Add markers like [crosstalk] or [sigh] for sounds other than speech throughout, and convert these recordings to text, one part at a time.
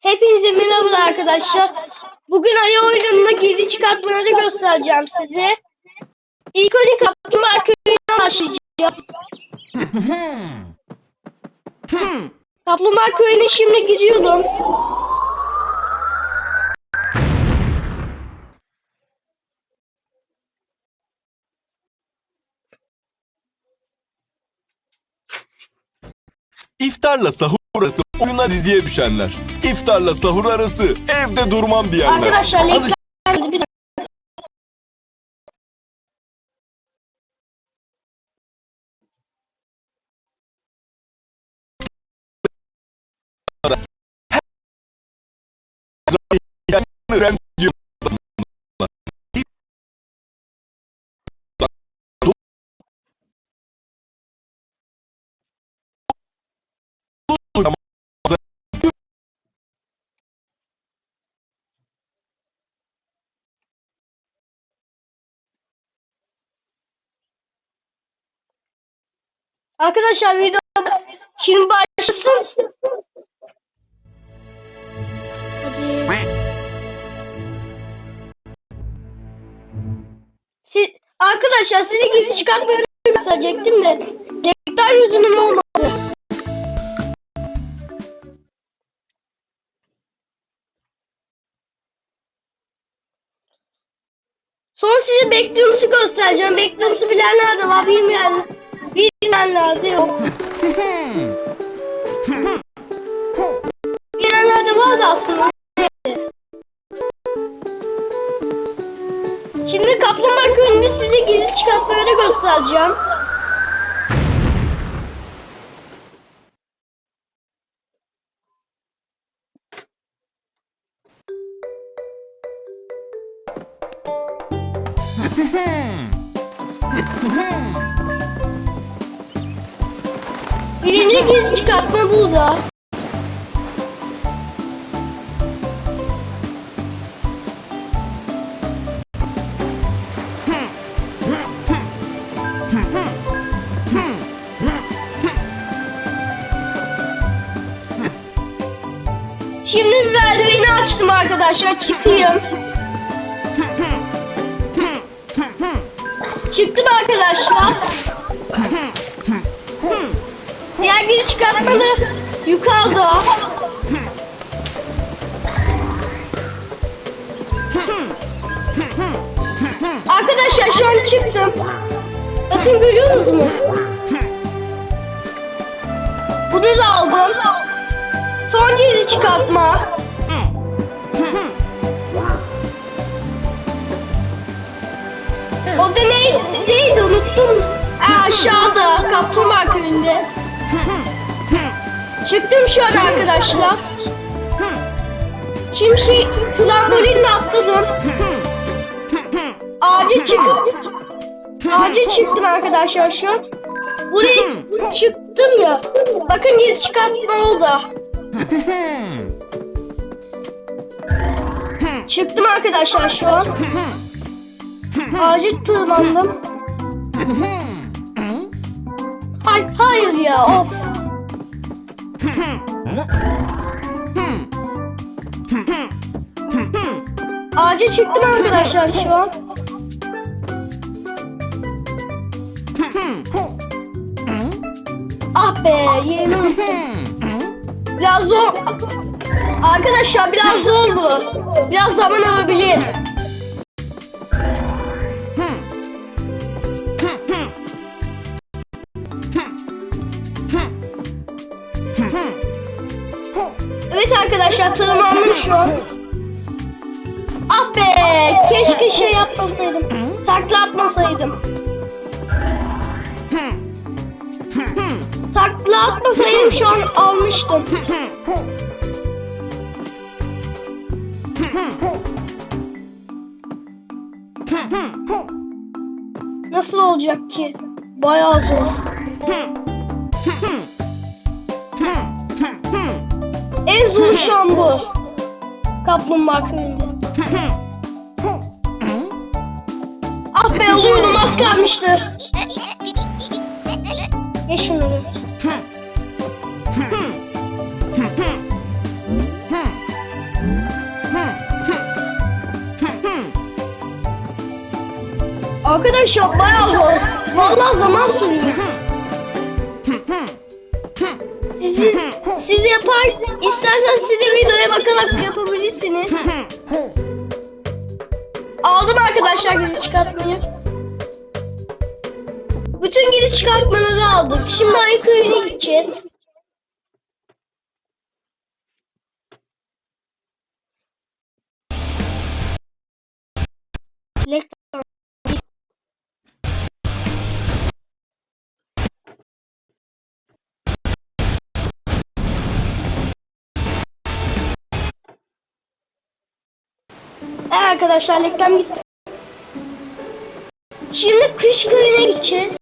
Hepinize merhaba arkadaşlar. Bugün ayı oyununda gizli çıkartmaları göstereceğim size. İlk önce Kaplumbağa Köyü'nden başlayacağız. Kaplumbağa Köyü'ne şimdi gidiyorum. İftarla sahur arası oyuna diziye düşenler. İftarla sahur arası evde durmam diyenler. Arkadaşlar linkler Arkadaşlar video şimdi başlasın. Siz, arkadaşlar size gizli çıkartmayı gösterecektim de renkler yüzünden olmadı. Sonra size bekliyormusu göstereceğim. Bekliyormusu bilenler de var, bilmeyen, 날라세요. [laughs] [laughs] burada. Şimdi merdiveni açtım arkadaşlar. Çıkayım. Çıktım arkadaşlar. Diğer geri çıkartmalı yukarıda. Arkadaşlar şu an çıktım. Bakın görüyor musunuz? Bunu da aldım. Son geri çıkartma. O da neydi, neydi unuttum. Aa, aşağıda kaplumbağa köyünde. Çıktım şu an arkadaşlar. Şimdi şey, trambolinle atladım. Ağaca çıktım. Ağaca çıktım arkadaşlar şu an. Buraya çıktım ya. Bakın geri çıkartma oldu. Çıktım arkadaşlar şu an. Ağaca tırmandım. Ay hayır ya of. Ağaca çıktım arkadaşlar şu an. Ah be unuttum. Biraz zor. Arkadaşlar biraz zor bu. Biraz zaman alabilir. An. Ah be keşke şey yapmasaydım. Takla atmasaydım. Takla atmasaydım şu an almıştım. Nasıl olacak ki? Bayağı zor. En zor şu an bu. Kaplumbağa köyünde. [laughs] ah be oğlum az kalmıştı. Ye. Arkadaş ya bayağı zor. Vallahi zaman sürüyor. [laughs] siz yapar, istersen siz de videoya bakarak yapabilirsiniz. [laughs] Aldım arkadaşlar gizli çıkartmayı. Bütün gizli çıkartmaları aldık. Şimdi ayı köyüne gideceğiz. Lek- Evet arkadaşlar reklam gitti. Şimdi kış köyüne gideceğiz.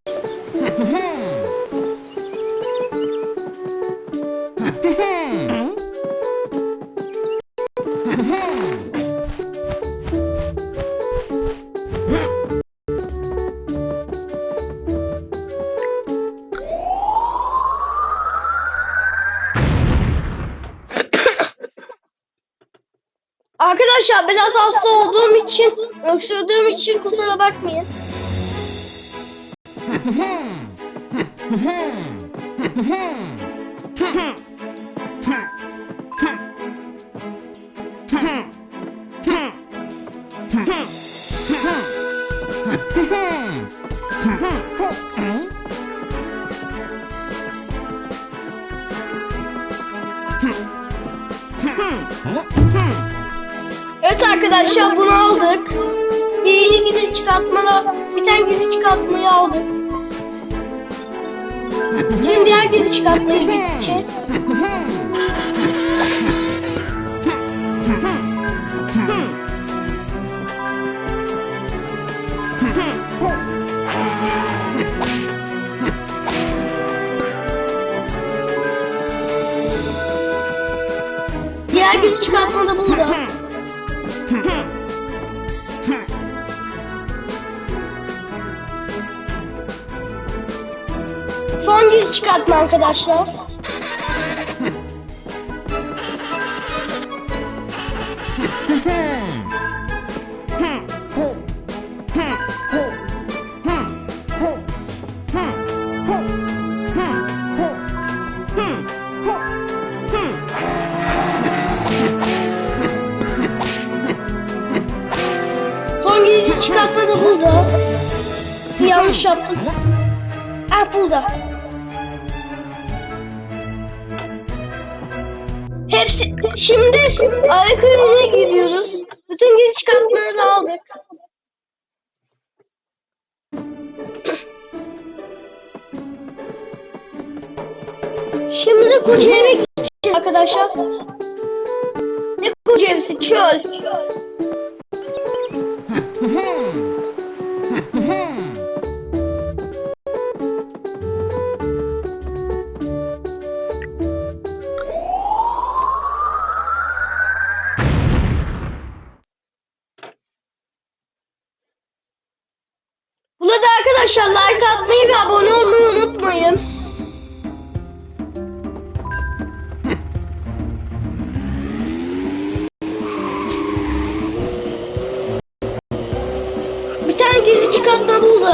Öksürdüğüm için kusura bakmayın. Evet arkadaşlar gizli çıkartmalı, bir tane gizli çıkartmayı aldık. Şimdi diğer gizli çıkartmayı gideceğiz. Diğer gizli çıkartma da burada. Son gizli çıkartma arkadaşlar. Hepsi şimdi Ayköy'e gidiyoruz. Bütün gizli çıkartmaları da aldık. Şimdi de Kocaeli'ne gideceğiz arkadaşlar. Ne Kocaeli'si? Çöl. [laughs] Gizli çıkartma buldu.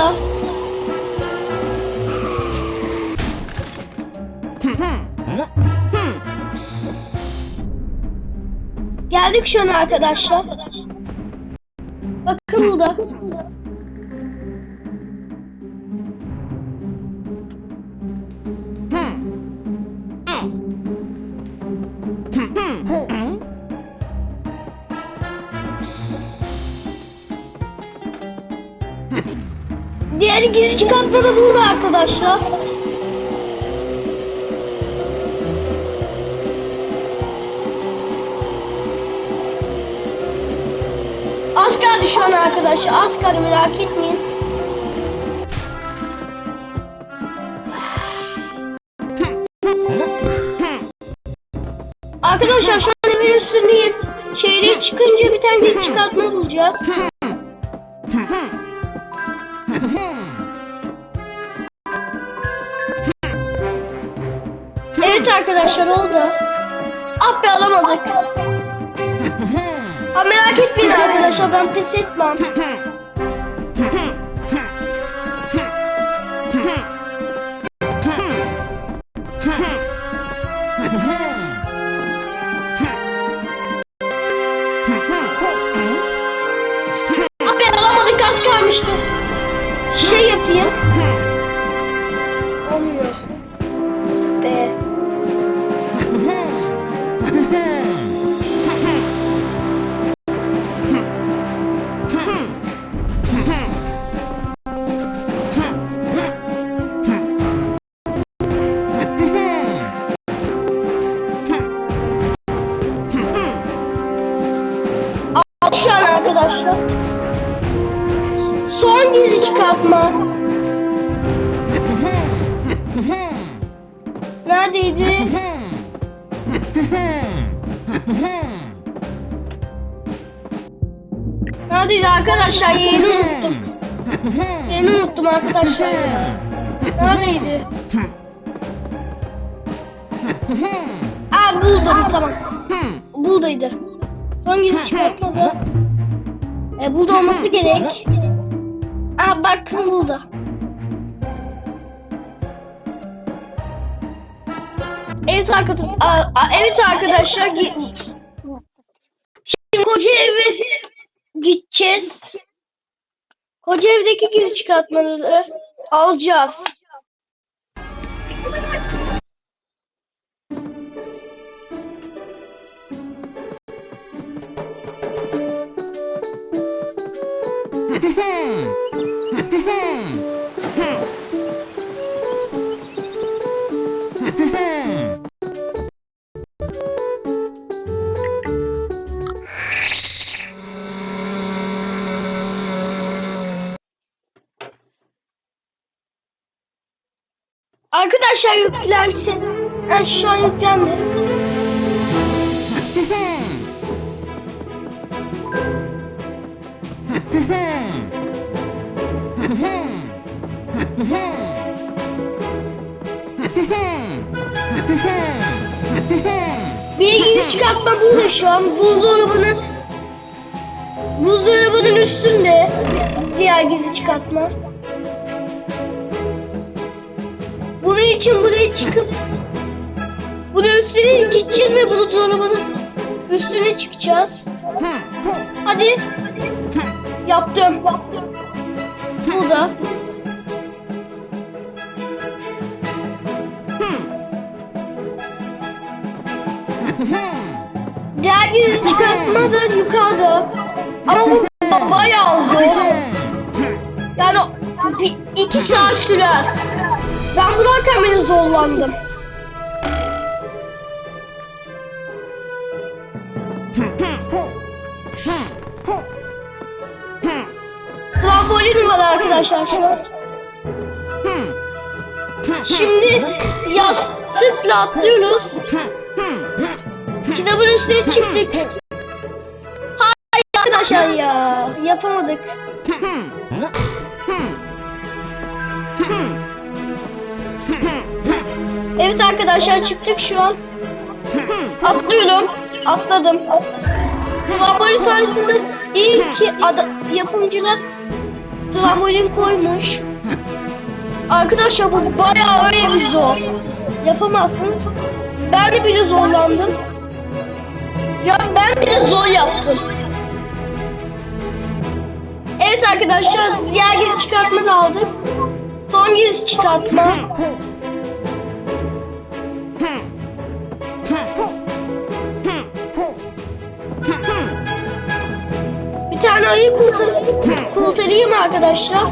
Geldik şu an arkadaşlar. Çıkartma da burada arkadaşlar. Az kaldı şu an arkadaşlar. Kaldı merak etmeyin. Arkadaşlar şu an evin üstündeyim. Şehre çıkınca bir tane çıkartma bulacağız. Arkadaşlar oldu. Ah be alamadık. [laughs] Ha merak etmeyin arkadaşlar ben pes etmem. [laughs] Aa buldum tamam. Buradaydı. Son gizli çıkartma da. E, burada olması gerek. Aa bak burada. Evet arkadaşlar, evet arkadaşlar şimdi koca eve gideceğiz. Koca evdeki gizli çıkartmaları alacağız. Şu an yüklendi. Bir gizli çıkartma burada şu an. Buzdolabının buzdolabının üstünde. Diğer gizli çıkartma. İçin buraya çıkıp bunun üstüne gideceğiz ve buzdolabının üstüne çıkacağız. Hadi. Yaptım. Burada. Diğer gizli çıkartma da yukarıda. Ama bu bayağı zor. Yani iki saat sürer. Ben bularken bile zorlandım. Trambolin var arkadaşlar şu an. Şimdi yastıkla atlıyoruz. Kitabın üstüne çıktık. Hayır arkadaşlar ya. Yapamadık. Evet arkadaşlar çıktık şu an. Atlıyorum. Atladım. Trambolin sayesinde değil ki yapımcılar trambolin koymuş. Arkadaşlar bu bayağı öyle bir zor. Yapamazsınız. Ben de bile zorlandım. Ya ben bile zor yaptım. Evet arkadaşlar diğer giriş çıkartma da aldık. Son giriş çıkartma. Bir tane ayı kurtar kurtarayım arkadaşlar.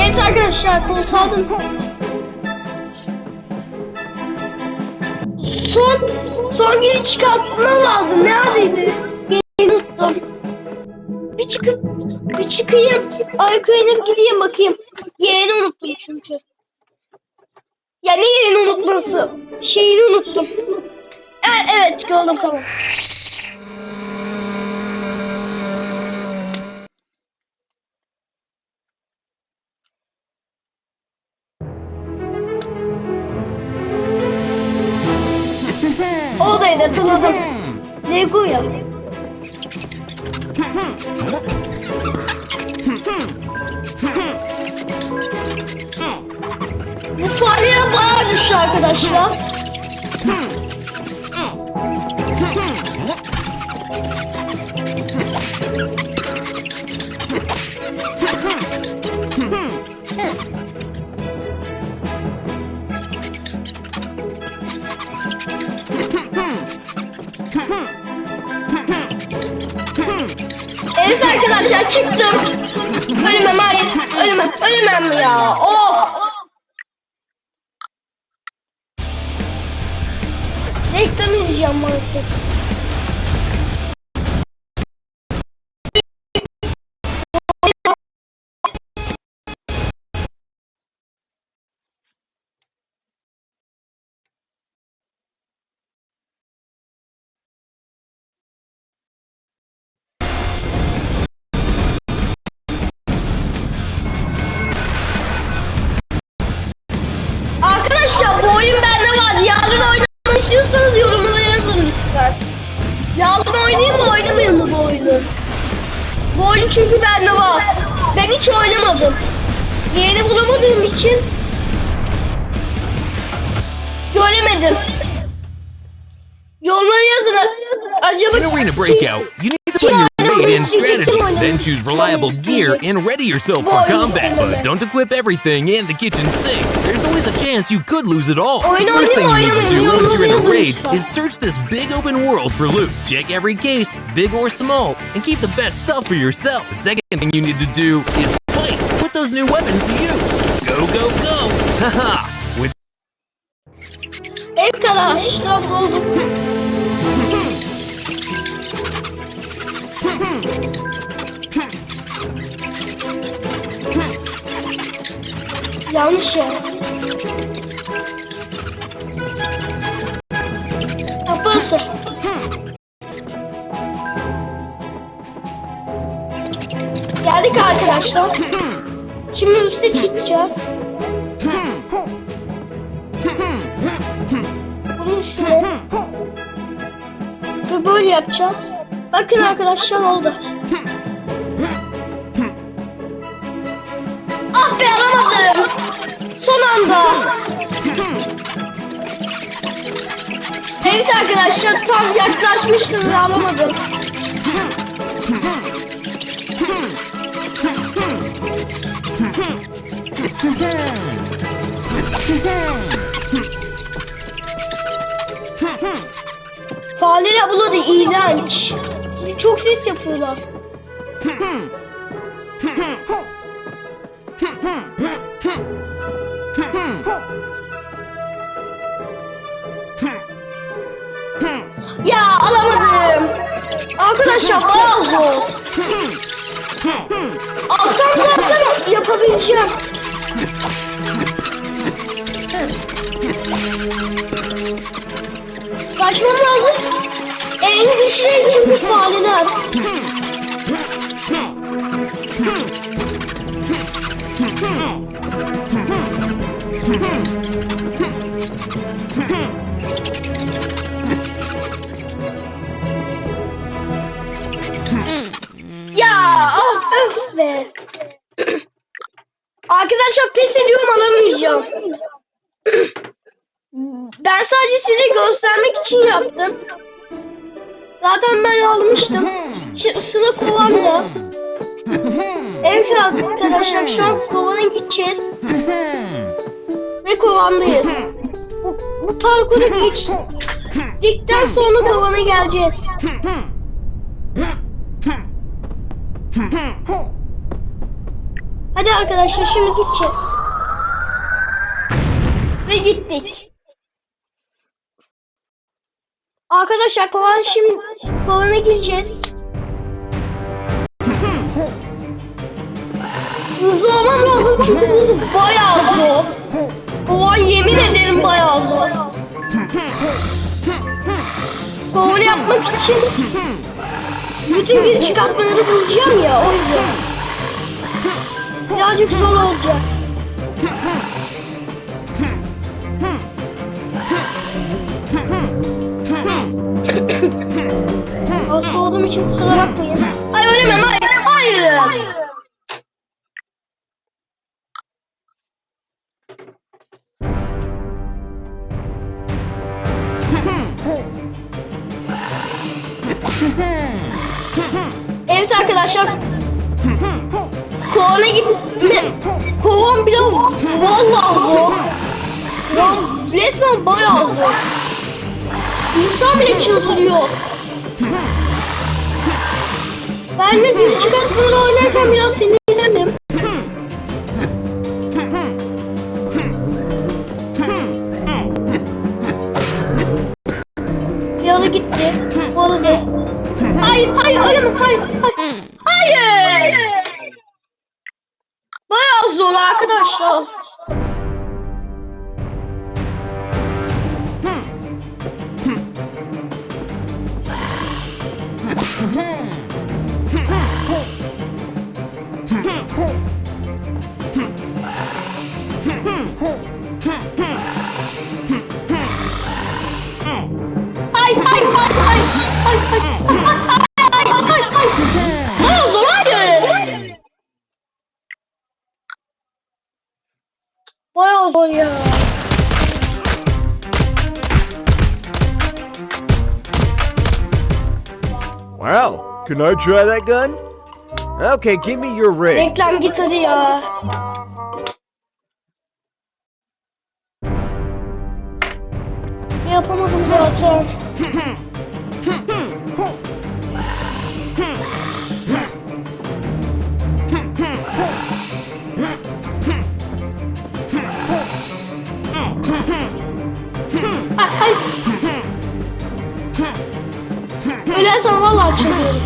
Evet arkadaşlar kurtardım. Son son giriş çıkartma lazım. Neredeydi? Yeni unuttum. Bir çıkıp bir çıkayım. Arkaya gideyim bakayım. Yerini çünkü. Ya ne yerini unutması? Şeyini unuttum. Evet, evet gördüm tamam. Oradaydı hatırladım. Lego ya. Arkadaşlar. Oyun çünkü bende var. Ben hiç oynamadım. Yeni bulamadığım için göremedim. Yorumlara yazın. Acaba In Arena Breakout, you need to plan your raid and strategy, then choose reliable gear and ready yourself for combat. But don't equip everything and the kitchen sink. There's always a chance you could lose it all. Oyun First thing you need to do once you're in a raid is search this big open world for loot. Check every case, big or small, and keep the best stuff for yourself. The second thing you need to do is fight. Put those new weapons to use. Go, go, go! [laughs] Haha! With Yanlış ya. Kapısı. Geldik arkadaşlar. Şimdi üste çıkacağız. Bunu şöyle. Ve böyle yapacağız. Bakın arkadaşlar oldu. Ah be alamadım. Son anda. Evet arkadaşlar tam yaklaşmıştım ve alamadım. Fareler abladı iğrenç. Çok ses yapıyorlar. Ya alamadım. Arkadaşlar bayağı zor. Alsam zaten yapabileceğim. Kaçmam lazım. En güçlü çünkü fareler. Ya of öf be. Arkadaşlar pes ediyorum alamayacağım. Ben sadece size göstermek için yaptım. Zaten ben almıştım. [laughs] Şimdi sıra kovanda. [laughs] Evet arkadaşlar şu an kovana gideceğiz. [laughs] Ve kovandayız. Bu, bu parkuru geçtikten sonra kovana geleceğiz. Hadi arkadaşlar şimdi gideceğiz. Ve gittik. Arkadaşlar kovan şimdi kovana gireceğiz. Hızlı lazım çünkü hızlı bayağı zor. Kovan yemin ederim bayağı zor. Kovanı yapmak için bütün giriş çıkartmaları bulacağım ya o yüzden. Birazcık zor olacak. Hasta olduğum için kusura bakmayın. şimdi. Hayır hayır olamaz hayır hayır. Hmm. Hayır. Bayağı zor arkadaşlar. Hayır hayır hayır hayır. Bayağı zor ya. Wow, can I try that gun? Okay, give me your rig. Reklam git hadi ya. Yapamadım zaten. [laughs] Ay. Ölersen valla açılıyorum.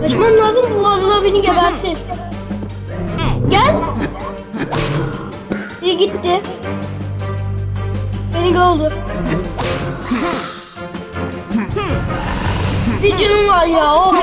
Kaçman lazım bu abla beni gebertir. Gel. İyi gitti. Beni gördü. Bir canım var ya. Oh.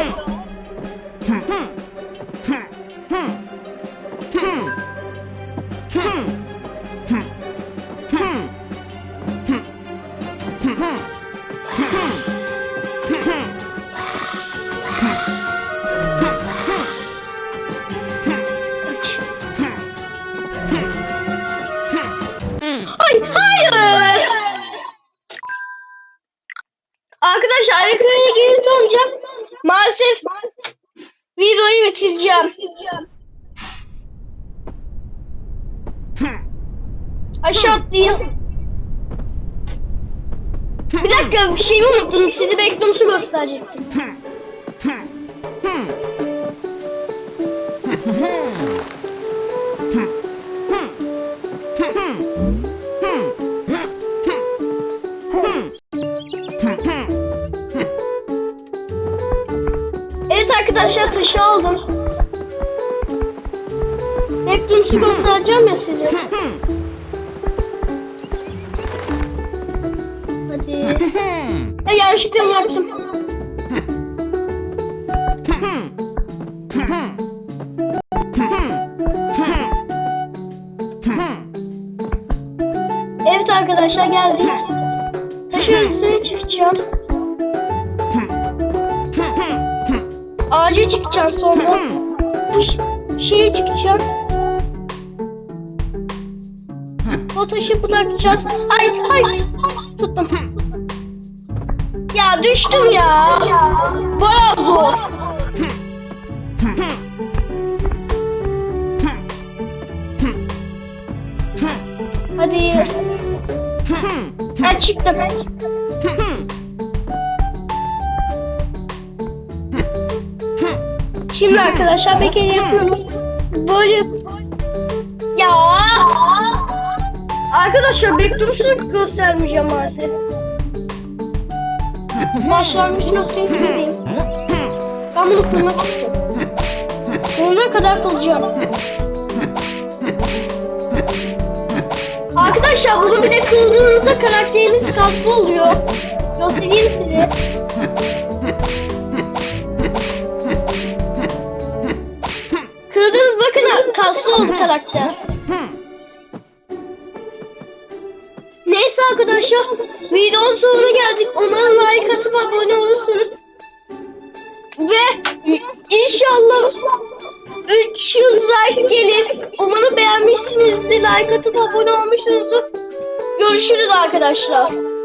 Bitireceğim. Aşağı atlayayım. Bir dakika bir şeyi unuttum. Sizi beklemesi gösterecektim. Evet arkadaşlar taşı aldım. Beklemesi göstereceğim ya size. Hadi. [laughs] Ya yanlışlıkla yaptım. Evet arkadaşlar geldik. Taşın üstüne çıkacağım. Ağaca çıkacağım sonra. Bu ş- şeye çıkacağım. O taşı bırakacağız. Ay ay. Tuttum. Ya düştüm ya. Bayağı zor. Hadi. Ben çıktım. Şimdi arkadaşlar kere yapıyorum. Böyle ya arkadaşlar bekliyorsunuz göstermeyeceğim maalesef. Başlangıç noktayı söyleyeyim. Ben bunu kırmak istiyorum. Sonuna kadar kılacağım. Arkadaşlar bunu bir de kıldığınızda karakteriniz kaslı oluyor. Göstereyim size. Kaslı oldu karakter. Neyse arkadaşlar videonun sonuna geldik. Umarım like atıp abone olursunuz. Ve inşallah 300 like gelir. Umarım beğenmişsinizdir. Like atıp abone olmuşsunuzdur. Görüşürüz arkadaşlar.